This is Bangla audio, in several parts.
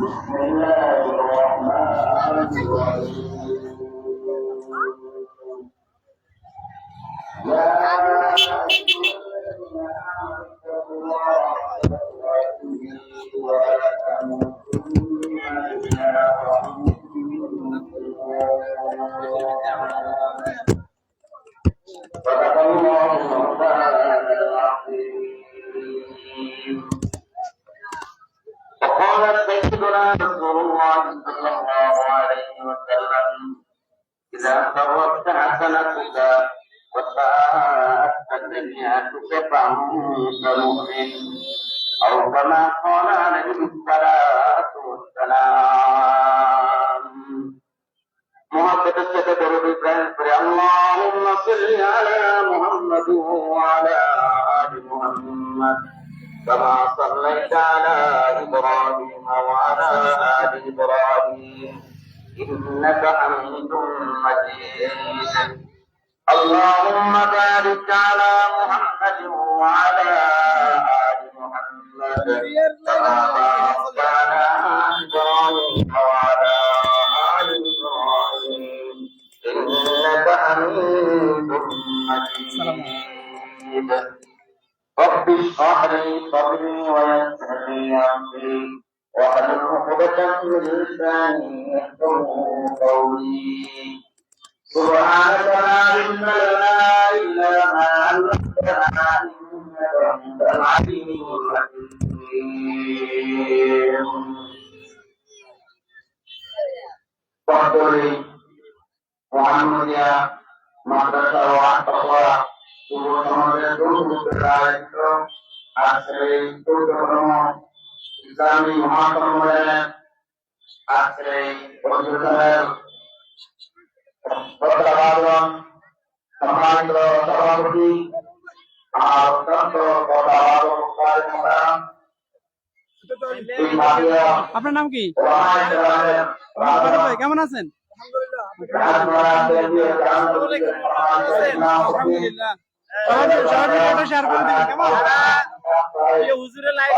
بسم الله سيدنا رسول الله صلى الله عليه وسلم. إذا قربت حسنتك وساءتك سيئتك فأنت مؤمن أو كما قال عليه الصلاة والسلام درود إبراهيم فري اللهم صل على محمد وعلى آل محمد كما صليت على إبراهيم وعلى آل إبراهيم إنك حميد مجيد. اللهم بارك على محمد وعلى آل محمد. كما باركت على إبراهيم وعلى آل إبراهيم. إنك حميد مجيد. رب اشرح لي صدري ويسر لي أمري. وقد عقدة لساني يفقه قولي سبحانك لا علم لنا إلا ما علمتنا إنك أنت العليم الحكيم واحضري محمديا مدرسة وعطوة Tuhan Tuhan Tuhan Tuhan Tuhan Tuhan ইসলামী মহাসম্মেলনে আজকের এই অধিবেশনের সম্মানিত সভাপতি অত্যন্ত আপনার নাম কি? কেমন আছেন? আলহামদুলিল্লাহ। সবাই সবাই শেয়ার করে দিবেন কেমন? হুজুরের লাইভ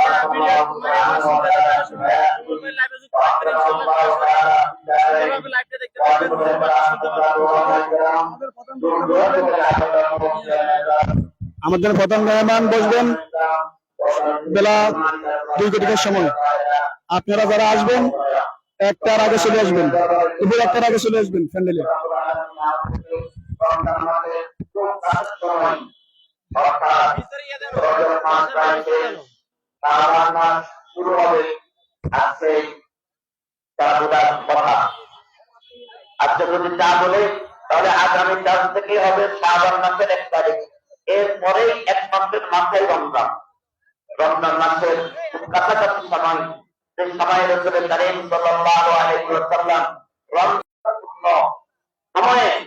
আমার আমাদের প্রধান মেহমান বসবেন বেলা দুই কোটিকার সময়। আপনারা যারা আসবেন, একটার আগে চলে আসবেন। দুপুর একটার আগে চলে আসবেন প্যান্ডেলে শুরু হবে আজকে চারুদার কথা। আজকে যদি চা বলে তাহলে আগামী চার থেকে হবে শ্রাবণ মাসের এক তারিখ। এরপরেই এক মাসের মাথায় রমজান। রমজান মাসের কাছাকাছি সময়। সেই সময় রসুলের কারিম সাল্লাল্লাহু আলাইহি ওয়াসাল্লাম রমজান সময়ে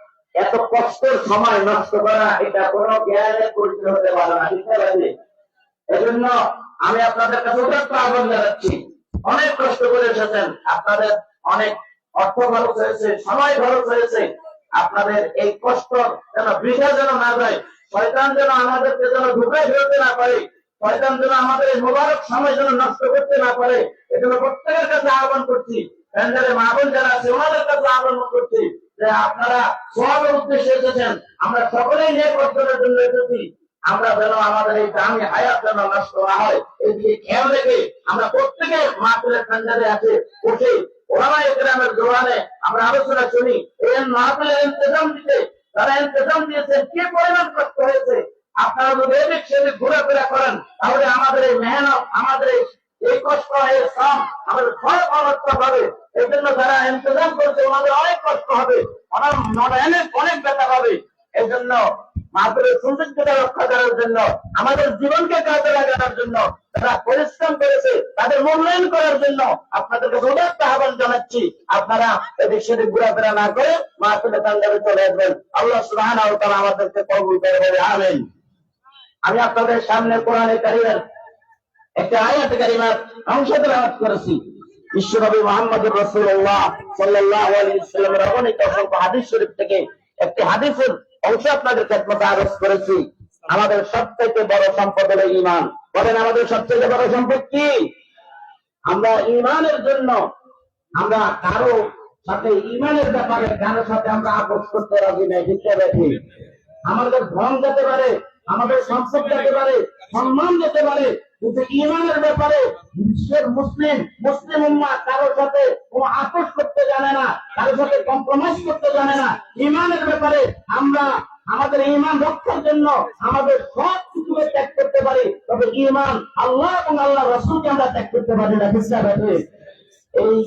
এত কষ্টের সময় নষ্ট করা, এটা কোনো জ্ঞানের পরিচয় হতে পারে না ঠিক আছে এজন্য আমি আপনাদের কাছে উদাত্ত আহ্বান জানাচ্ছি। অনেক কষ্ট করে এসেছেন, আপনাদের অনেক অর্থ খরচ হয়েছে, সময় খরচ হয়েছে। আপনাদের এই কষ্ট যেন বৃথা যেন না যায়, শয়তান যেন আমাদেরকে যেন ঢুকাই ফেলতে না পারে, শয়তান যেন আমাদের এই মোবারক সময় যেন নষ্ট করতে না পারে, এজন্য প্রত্যেকের কাছে আহ্বান করছি মা বোন যারা আছে, ওনাদের কাছে আহ্বান করছি যে আপনারা সবের উদ্দেশ্যে এসেছেন, আমরা সকলেই নিয়ে অর্জনের জন্য এসেছি। আমরা যেন আমাদের এই দামি হায়াত যেন নষ্ট না হয়, এই দিকে খেয়াল রেখে আমরা প্রত্যেকে মাহফিলের সন্ধানে আছে বসে ওরামা গ্রামের জোয়ানে আমরা আলোচনা শুনি। এই মাহফিলের ইন্তজাম দিতে তারা ইন্তজাম দিয়েছেন কি পরিমাণ কষ্ট হয়েছে, আপনারা যদি এদিক সেদিক ঘোরাফেরা করেন, তাহলে আমাদের এই মেহনত, আমাদের এই কষ্ট, এই শ্রম, আমাদের ফল অনর্থক হবে। এই জন্য যারা ইন্তজাম করছে, ওনাদের অনেক কষ্ট হবে। ওনার মনে অনেক ব্যথা হবে। এই জন্য মাহফিলের সৌন্দর্যতা রক্ষা করার জন্য, আমাদের জীবনকে কাজে লাগানোর জন্য, যারা পরিশ্রম করেছে, তাদের মূল্যায়ন করার জন্য আপনাদেরকে উদাত্ত আহ্বান জানাচ্ছি। আপনারা এদিক সেদিক ঘোরাফেরা না করে মাহফিলে তান্ডাবে চলে আসবেন। আল্লাহ সুবহানাহু ওয়া আমাদেরকে কবুল করে বলে, আমিন। আমি আপনাদের সামনে কোরআনে কারিমের একটা আয়াত কারিমার অংশ করেছি। বিশ্বনবী মোহাম্মদুর রাসূলুল্লাহ সাল্লাল্লাহু আলাইহি ওয়াসাল্লামের অগণিত অসংখ্য হাদিস শরীফ থেকে একটি হাদিসের অংশ আপনাদের খেদমতে আরজ করেছি। আমাদের সবথেকে বড় সম্পদ হলো ঈমান। বলেন, আমাদের সবথেকে বড় সম্পদ কি? আমরা ঈমানের জন্য আমরা কারও সাথে ইমানের ব্যাপারে কারোর সাথে আমরা আপোষ করতে রাজি নাই দিতে রাখি আমাদের ধন যেতে পারে, আমাদের সম্পদ যেতে পারে, সম্মান যেতে পারে কিন্তু ইমানের ব্যাপারে বিশ্বের মুসলিম মুসলিম উম্মা কারোর সাথে কোনো আপোষ করতে জানে না কারোর সাথে কম্প্রোমাইজ করতে জানে না। ইমানের ব্যাপারে আমরা আমাদের ইমান রক্ষার জন্য আমাদের সব কিছুকে ত্যাগ করতে পারি, তবে ইমান আল্লাহ এবং আল্লাহ রসুলকে আমরা ত্যাগ করতে পারি না বিশ্বাস এই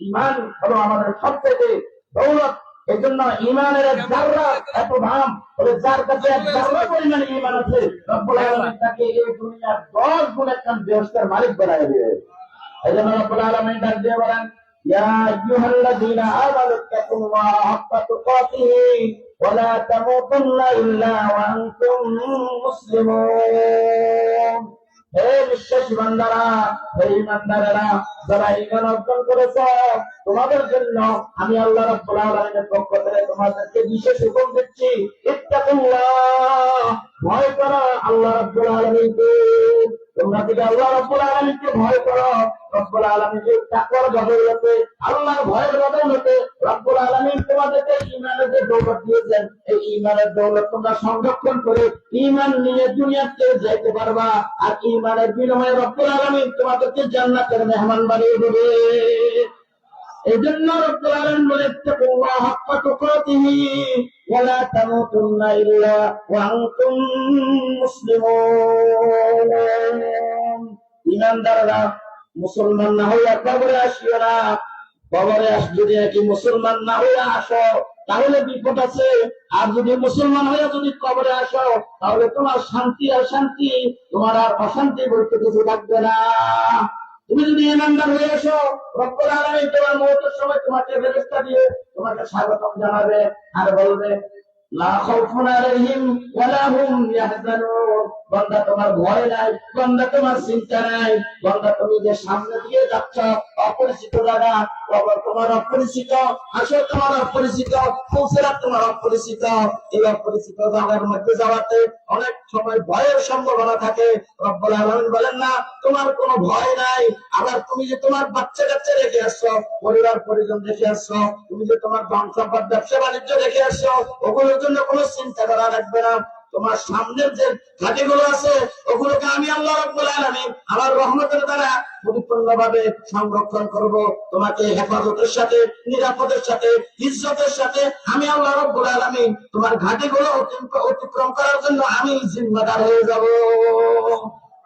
ইমান হলো আমাদের সব থেকে দৌলত এই ইমানের জাররা এত দাম বলে যার কাছে এক জাররা পরিমাণ ইমান আছে, রব্বুল আলামিন তাকে এই দুনিয়ার দশ গুণ একজন বেহেশতের মালিক বানায় দিবে। এই রব্বুল ডাক দিয়ে বলেন হে বিশ্বাসী বান্দারা, হে ইমানদারেরা, যারা ইমান অর্জন করেছ, তোমাদের জন্য আমি আল্লাহ রাব্বুল আলামিনের পক্ষ থেকে তোমাদেরকে বিশেষ হুকুম দিচ্ছি, ইত্তাকুল্লাহ, ভয় করো আল্লাহ রাব্বুল আলামিনকে। তোমরা যদি আল্লাহ রাব্বুল আলামিনকে ভয় করো, রব্বুল আলামিনের তাকওয়ার বদৌলতে, আল্লাহর ভয়ের বদৌলতে রব্বুল আলামিন তোমাদেরকে ঈমানের যে দৌলত দিয়েছেন, এই ঈমানের দৌলত তোমরা সংরক্ষণ করে ঈমান নিয়ে দুনিয়াতে যাইতে পারবা আর ঈমানের বিনিময়ে রব্বুল আলামিন তোমাদেরকে জান্নাতের মেহমান বানিয়ে দেবে। এই জন্য রব্বুল আলামিন বলে হাক্কা তুকাতিহি ওয়া লা তামুতুন্না ইল্লা ওয়া আনতুম মুসলিমুন। ইমানদাররা মুসলমান না হইয়া কবরে আসিও না। কবরে আস, যদি নাকি মুসলমান না হইয়া আসো, তাহলে বিপদ আছে। আর যদি মুসলমান হইয়া যদি কবরে আসো, তাহলে তোমার শান্তি আর শান্তি, তোমার আর অশান্তি বলতে কিছু থাকবে না। তুমি যদি ইমানদার হয়ে আসো আলামিন তোমার মৌতের সময় তোমাকে ফেরেশতা দিয়ে তোমাকে স্বাগতম জানাবে আর বলবে তোমার অপরিচিত এই অপরিচিত জায়গার মধ্যে যাওয়াতে অনেক সময় ভয়ের সম্ভাবনা থাকে। বলেন না, তোমার কোনো ভয় নাই। আবার তুমি যে তোমার বাচ্চা কাচ্চা রেখে আসছো, পরিবার পরিজন রেখে আসছো, তুমি যে তোমার সম্পদ ব্যবসা বাণিজ্য রেখে আসছো ওগুলোর জন্য কোনো চিন্তা করা রাখবে না। তোমার সামনের যে ঘাটিগুলো আছে, ওগুলোকে আমি আল্লাহ রব্বুল আমার রহমতের দ্বারা পরিপূর্ণভাবে সংরক্ষণ করব। তোমাকে হেফাজতের সাথে, নিরাপদের সাথে, ইজ্জতের সাথে আমি আল্লাহ রব্বুল আলামিন তোমার ঘাটিগুলো অতিক্রম- অতিক্রম করার জন্য আমি জিম্মাদার হয়ে যাব।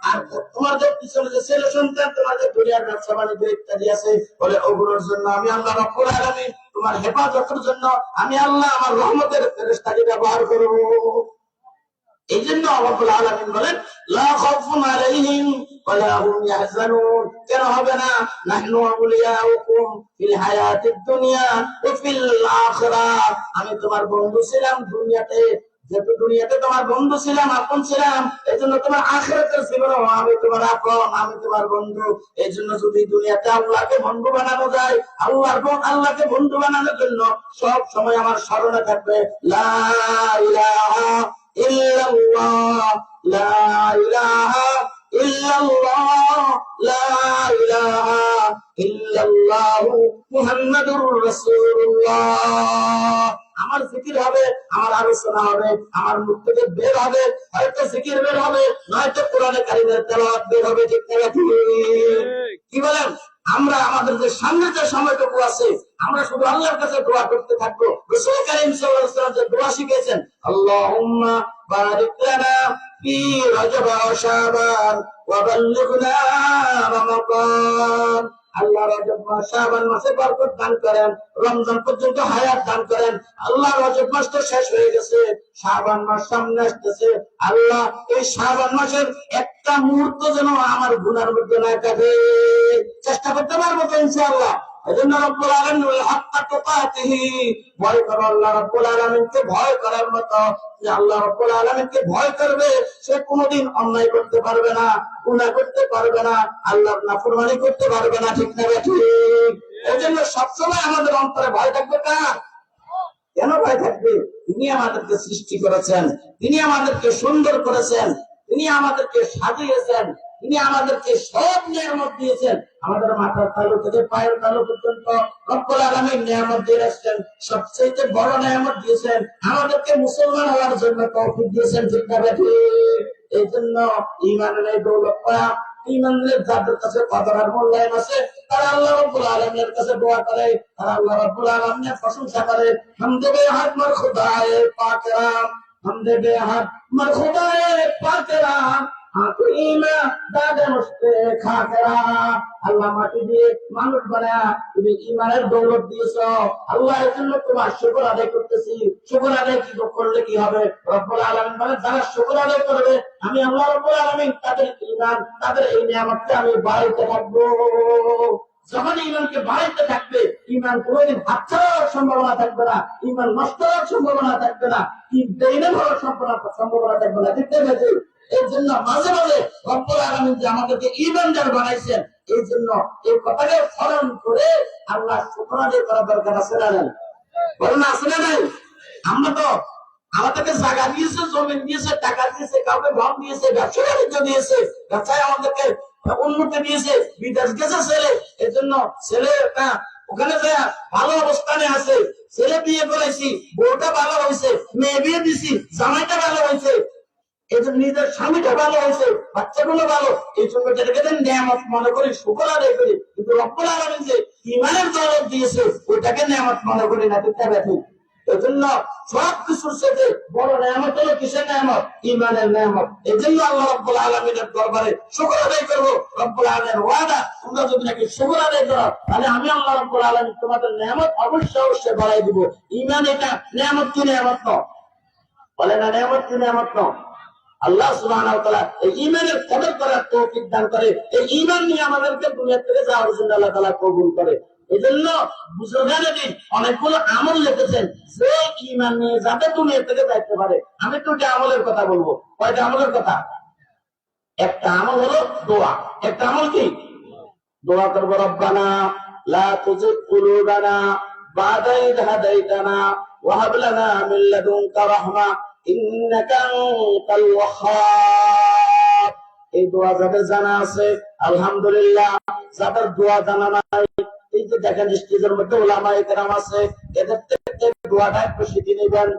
আর তোমার যে পিছনে যে ছেলে সন্তান, তোমার যে দুনিয়ার ব্যবসা বাণিজ্য ইত্যাদি আছে, বলে ওগুলোর জন্য আমি আল্লাহ রব্বুল আলামিন তোমার হেফাজতের জন্য আমি আল্লাহ আমার রহমতের ফেরেস্তাকে ব্যবহার করব। এই জন্য আলামিন বলেন, লা কেন হবে না? দুনিয়া আমি তোমার বন্ধু ছিলাম দুনিয়াতে। যেহেতু দুনিয়াতে তোমার বন্ধু ছিলাম, আপন ছিলাম এই জন্য তোমার আখেরাতের জীবনে আমি তোমার আপন আমি তোমার বন্ধু। এই জন্য যদি দুনিয়াতে আল্লাহকে বন্ধু বানানো যায়, আল্লাহর ব- আল্লাহকে বন্ধু বানানোর জন্য সব সময় আমার স্মরণে থাকবে, লা ইলাহা ইল্লাল্লাহ, লা ইল্লাল্লাহ মুহাম্মাদুর রাসূলুল্লাহ। আমার জিকির হবে, আমার আলোচনা হবে, আমার মুখ থেকে বের হবে, হয়তো জিকির বের হবে, নয়তো কোরআনে কারিমের তেলাওয়াত বের হবে, ঠিক না কি? বলেন? আমরা আমাদের যে সামনে যে সময়টুকু আছে, আমরা শুধু আল্লাহর কাছে দোয়া করতে থাকব। রসুল করিম সাল্লাল্লাহু যে দোয়া শিখিয়েছেন, আল্লাহুম্মা বারিক লানা ফি রজব ওয়া শাবান ওয়া বাল্লিগনা রমাদান আল্লাহ রজব মাস বরকত দান করেন, রমজান পর্যন্ত হায়াত দান করেন। আল্লাহ রজব মাস তো শেষ হয়ে গেছে, শাবান মাস সামনে আসতেছে। আল্লাহ এই শাবান মাসের একটা মুহূর্ত যেন আমার গুনার মধ্যে না কাটে। চেষ্টা করতে পারব তো ইনশাআল্লাহ। এজন্য রব্বুল নাফরমানি করতে পারবে না, ঠিক না সবসময় আমাদের অন্তরে ভয় থাকবে কার? কেন ভয় থাকবে? তিনি আমাদেরকে সৃষ্টি করেছেন, তিনি আমাদেরকে সুন্দর করেছেন, তিনি আমাদেরকে সাজিয়েছেন তিনি আমাদেরকে সব নিয়ামত দিয়েছেন। আমাদের মাথার তালু থেকে পায়ের তালু পর্যন্ত রব্বুল আলামিন নিয়ামত দিয়ে রাখছেন সবচেয়ে বড় নিয়ামত দিয়েছেন। আমাদেরকে মুসলমান হওয়ার জন্য তৌফিক দিয়েছেন, ঠিক না ঠিক এই জন্য ইমানের দৌলত পাওয়া ইমানের যাদের কাছে কদর মূল্যায়ন আছে, তারা আল্লাহ রাব্বুল আলামিনের কাছে দোয়া করে, তারা আল্লাহ রাব্বুল আলামিনের প্রশংসা করে। হামদে বেহাত মার খুদায়ে পাকেরা হামদে বেহাত মার খুদায়ে পাকেরা হাকিমা দাদা মুস্তে খাকেরা আল্লাহ মাটি দিয়ে মানুষ বানায়া তুমি ইমানের দৌলত দিয়েছ। আল্লাহ এর জন্য তোমার শুকর আদায় করতেছি। শুকর আদায় কি করলে কি হবে? বলে যারা শুকর আদায় আমি আল্লাহ রব্বুল তাদের ইমান তাদের এই নিয়ামতকে আমি বাড়াইতে থাকব। যখন ইমানকে বাড়াইতে থাকবে ইমান কোনোদিন হাতছা হওয়ার সম্ভাবনা থাকবে না ইমান নষ্ট সম্ভাবনা থাকবে না দেইনে হওয়ার সম্ভাবনা থাকবে না। দেখতে পেয়েছি এই জন্য মাঝে মাঝে রব্বুল আলামিন যে আমাদেরকে ইমানদার বানাইছেন এই জন্য এই কথাকে স্মরণ করে আল্লাহ শুকর আদায় করা দরকার আছে না বলেন নাই? আমরা তো জায়গা দিয়েছে জমিন দিয়েছে, টাকা দিয়েছে, কাউকে ঘর দিয়েছে, ব্যবসা বাণিজ্য দিয়েছে, ব্যবসায় আমাদেরকে উন্নতি দিয়েছে, বিদেশ গেছে ছেলে ছেলে ওখানে ভালো অবস্থানে আছে, ছেলে বিয়ে করেছি, বউটা ভালো হয়েছে, মেয়ে বিয়ে দিছি, জামাইটা ভালো হয়েছে এই নিজের স্বামীটা ভালো হয়েছে, বাচ্চাগুলো ভালো। এই জন্য নিয়ামত মনে করি, শুকর আদায় করি। কিন্তু রব্বুল আলামিন যে ইমানের দৌলত দিয়েছে, ওইটাকে নিয়ামত মনে করি না, ঠিক ব্যাপী এই জন্য সব কিছুর সাথে বড় নিয়ামত হলো কিসের নিয়ামত? ইমানের নিয়ামত। এই জন্য আল্লাহ রব্বুল আলমিনের দরবারে শুকর আদায় করব। রব্বুল আলমের ওয়াদা, তোমরা যদি নাকি শুকর আদায় করো, তাহলে আমি আল্লাহ রব্বুল আলমী তোমাদের নিয়ামত অবশ্যই অবশ্যই বাড়াই দিব। ইমান এটা নিয়ামত কি নিয়ামত ন বলে না, নিয়ামত কি নিয়ামত ন আল্লাহ তাআলা এই ঈমানের কদর করার তৌফিক দান করে। এই ঈমান নিয়ে আমাদেরকে দুনিয়া থেকে যাওয়ার জন্য আল্লাহ তাআলা কবুল করে। এজন্য বুজুর্গানে অনেকগুলো আমল লিখেছেন। যে ঈমান নিয়ে যাতে দুনিয়া থেকে যাইতে পারে। আমি দুটি আমলের কথা বলব। কয়টা আমলের কথা? একটা আমল হলো দোয়া। একটা আমল কি? দোয়া করব, রব্বানা লা তুজিগ কুলুবানা বাদা ইদ হাদাইতানা ওয়াহাব লানা মিন লাদুনকা এই দোয়া যাদের জানা আছে আলহামদুলিল্লাহ যাদের দোয়া জানা নাই এই যে দেখেন স্টেজের মধ্যে ওলামা একরাম আছে এদের থেকে দোয়াটা একটু শিখে নেবেন।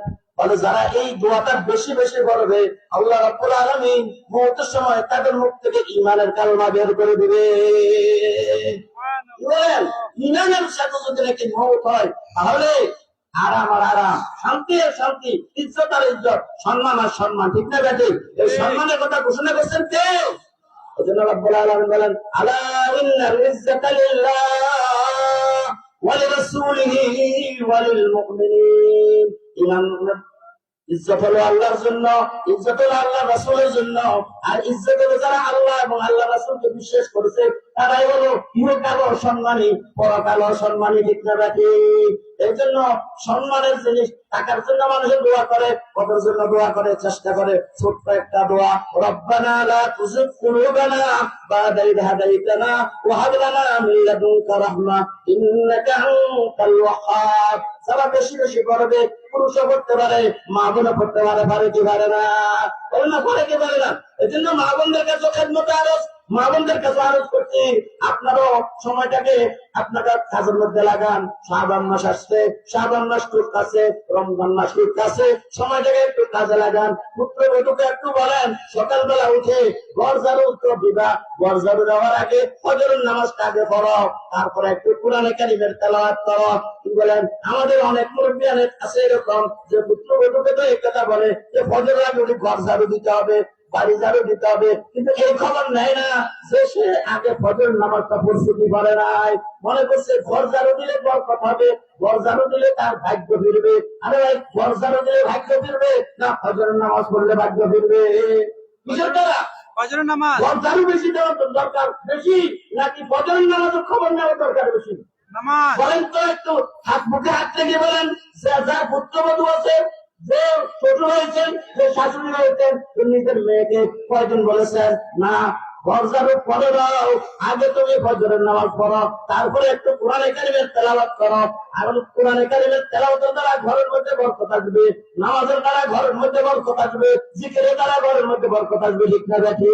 যারা এই দোয়াটা বেশি বেশি করবে আল্লাহ রাব্বুল আলামিন মুহূর্তের সময় তাদের মুখ থেকে ইমানের কালমা বের করে দিবে। ইমানের সাথে যদি নাকি মৌত হয় তাহলে আরাম আর আরাম শান্তি আর শান্তি ইজ্জত আর ইজ্জত সম্মান আর সম্মান ঠিক না বেটে? এই সম্মানের কথা ঘোষণা করছেন কে? ওজন্য রব্বুল আলামিন বলেন আলা ইন্নাল ইজ্জাতা লিল্লাহ ওয়া লিরাসূলিহি ওয়া লিল মুমিনিন ইমান ইজ্জত হলো আল্লাহর জন্য ইজ্জত হলো আল্লাহ রাসূলের জন্য। আর ইজ্জত হলো যারা আল্লাহ এবং আল্লাহ রাসূলকে বিশ্বাস করেছে তারাই হলো সম্মানী পরকালও সম্মানী ঠিক না এই জন্য সম্মানের জিনিস টাকার জন্য মানুষের দোয়া করে জন্য দোয়া করে, চেষ্টা করে। ছোট্ট একটা দোয়া, রব্বানা বেশি বেশি করবে পুরুষও করতে পারে, মা বোনও করতে পারে পারে পারে না। না পারে কি পারে না? এই জন্য মা বোনদের কাছে খেদমত আরও মা বোনদের কাছে আরজ করছি, আপনারও সময়টাকে আপনারা কাজের মধ্যে লাগান। শাহবান মাস আসছে শাহবান মাস খুব কাছে রমজান মাস খুব কাছে সময়টাকে একটু কাজে লাগান। পুত্র বধুকে একটু বলেন, সকালবেলা উঠে ঝাড়ু উত্তর ঘর ঝাড়ু দেওয়ার আগে ফজরের নামাজটা আগে পড়ো, তারপরে একটু কোরআনে কারিমের তেলাওয়াত করো। কি বলেন? আমাদের অনেক মুরব্বিয়ানের আছে এরকম, যে পুত্র বধুকে তো এই কথা বলে যে ফজরের আগে উঠে ঝাড়ু দিতে হবে। বাড়ি ঝাড়ু দিতে হবে। কিন্তু এই খবর নেয় না। যে সে আগে ফজর নামাজটা প্রস্তুতি করে নাই। মনে করছে ঘর ঝাড়ু দিলে বরকত হবে ঘর ঝাড়ু দিলে তার ভাগ্য ফিরবে। আরে ভাই ঘর ঝাড়ু দিলে ভাগ্য ফিরবে না ফজর নামাজ পড়লে ভাগ্য ফিরবে? কিসের দ্বারা ফজরের নামাজ। ঘর ঝাড়ু বেশি দেওয়ার দরকার বেশি নাকি ফজর নামাজের খবর নেওয়ার দরকার বেশি? নামাজ। বলেন তো একটু হাত মুখে হাত থেকে বলেন যে যার পুত্রবধূ আছে যে শাশুড়ি মেয়েকে কয়জন না যাবে পরে দাও, আগে তুমি ফজরের নামাজ পড়ো, তারপরে একটু কোরআন কারিমের তেলাওয়াত করো। এখন কোরআন কারিমের ঘরের মধ্যে বরকত আসবে, নামাজের দ্বারা ঘরের মধ্যে বরকত আসবে, জিকিরের দ্বারা ঘরের মধ্যে বরকত আসবে, ঠিক দেখি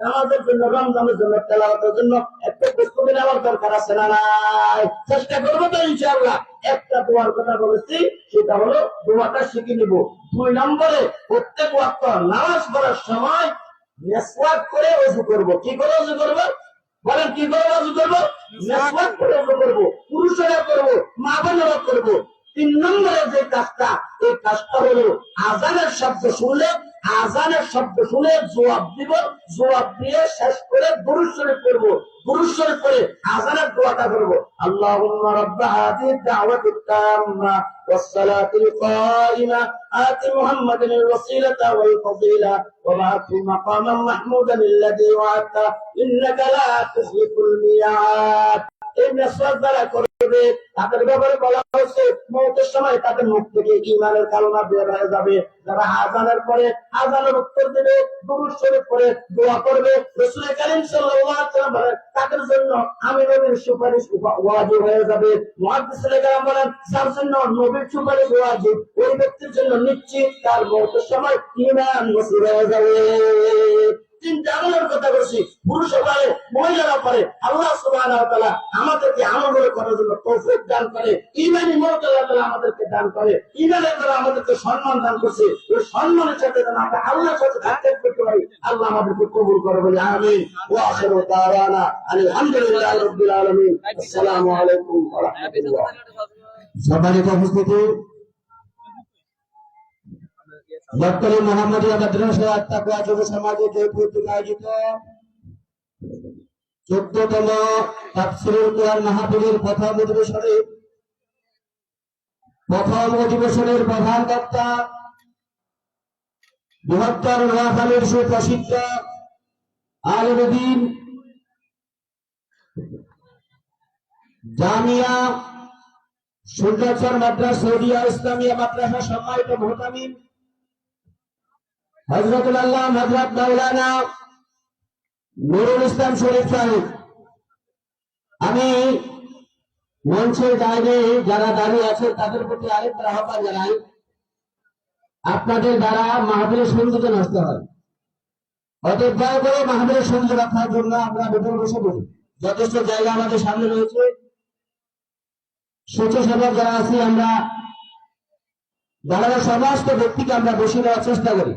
নামাজের জন্য রমজানের জন্য তেলাওয়াতের জন্য একটু প্রস্তুতি নেওয়ার দরকার আছে না নাই? চেষ্টা করব তো ইনশাআল্লাহ। একটা দোয়ার কথা বলেছি সেটা হলো দোয়াটা শিখে নিব। দুই নম্বরে প্রত্যেক ওয়াক্ত নামাজ পড়ার সময় মেসওয়াক করে অজু করব। কি করে অজু করব? বলেন কি করে অজু করব? মেসওয়াক করে অজু করব। পুরুষেরা করব মা বোনেরা করব। তিন নম্বরে যে কাজটা এই কাজটা হলো আজানের শব্দ শুনলে আজানের শব্দ শুনে জবাব দিব জবাব দিয়ে শেষ করে গুরুর শরীফ করবো গুরুর শরীফ করে আজানের দোয়াটা করবো আল্লাহুম্মা রাব্বা হাদিহি দাওয়াতি তাম্মা والصلاة القائمة آت محمد الوسيلة والفضيلة وبعثه مقاما محمودا الذي وعدته إنك لا تخلف الميعاد এই মেসওয়াক করবে তাদের ব্যাপারে বলা হয়েছে, মৌতের সময় তাদের মুখ থেকে ইমানের কালমা বের হয়ে যাবে। যারা আজানের পরে আজানের উত্তর দেবে, দুরুদ শরীফ করে দোয়া করবে। রসুল করিম বলেন, তাদের জন্য আমি নবীর সুপারিশ ওয়াজিব হয়ে যাবে। মুহাদ্দিসুল কালাম বলেন যার জন্য নবীর সুপারিশ ওয়াজিব। ওই ব্যক্তির জন্য নিশ্চিত তার মৌতের সময় ইমান নসিব হয়ে যাবে। তিনটা আমলের কথা বলছি। পুরুষ পারে আল্লাহ তাআলা আমাদেরকে আমলগুলো করার জন্য তৌফিক দান করে ইমানি মত আল্লাহ তাআলা আমাদেরকে দান করে ইমানের দ্বারা আমাদেরকে সম্মান দান করছে, ওই সম্মানের সাথে যেন আমরা আল্লাহর সাথে সাক্ষাৎ করতে পারি, আল্লাহ আমাদেরকে কবুল করে বলে, আমিন। ওয়া আখিরু দাওয়ানা আলহামদুলিল্লাহি রাব্বিল আলাইকুম উপস্থিতি সমাজে জয়পুর আয়োজিত চোদ্দতম তাফসিরুল প্রথম অধিবেশনে, প্রথম অধিবেশনের প্রধান বক্তা বৃহত্তর নোয়াখালীর সুপ্রসিদ্ধ আলমদিন জামিয়া সুন্দরচর মাদ্রাস, সৌদিয়া ইসলামিয়া মাদ্রাসা সম্মানিত হজরতুল আল্লাহ হজরত নুরুল ইসলাম শরীফ সাহেব, আমি মঞ্চের বাইরে যারা দাঁড়িয়ে আছেন তাদের প্রতি আরেকটা আহ্বান জানাই। আপনাদের দ্বারা মাহবীরের সৌন্দর্য নষ্ট হয়। অতএব করে মাহবীরের সৌন্দর্য রক্ষার জন্য আমরা বেতন বসে পড়ি। যথেষ্ট জায়গা আমাদের সামনে রয়েছে। স্বেচ্ছাসেবক যারা আছি, আমরা দাঁড়ানো সমস্ত ব্যক্তিকে আমরা বসিয়ে দেওয়ার চেষ্টা করি।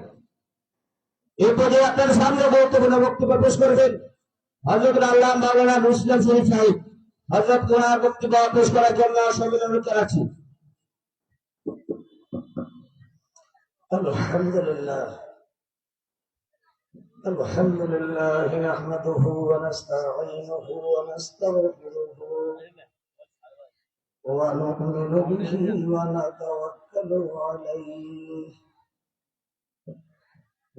এই পর্যায়ে আপনার সামনে গুরুত্বপূর্ণ বক্তব্য পেশ করবেন হজরত আল্লাহ মাওলানা মুসলিম শরীফ সাহেব হজরত ওনার বক্তব্য পেশ করার জন্য সবিন অনুরোধ জানাচ্ছি الحمد لله الحمد لله نحمده ونستعينه ونستغفره ونؤمن به ونتوكل عليه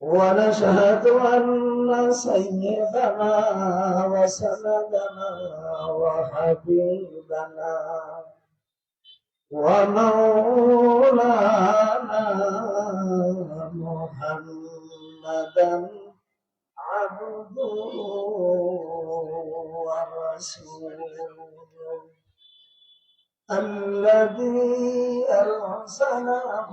ونشهد أن سيدنا وسندنا وحبيبنا ومولانا محمدا عبده ورسوله الذي أرسله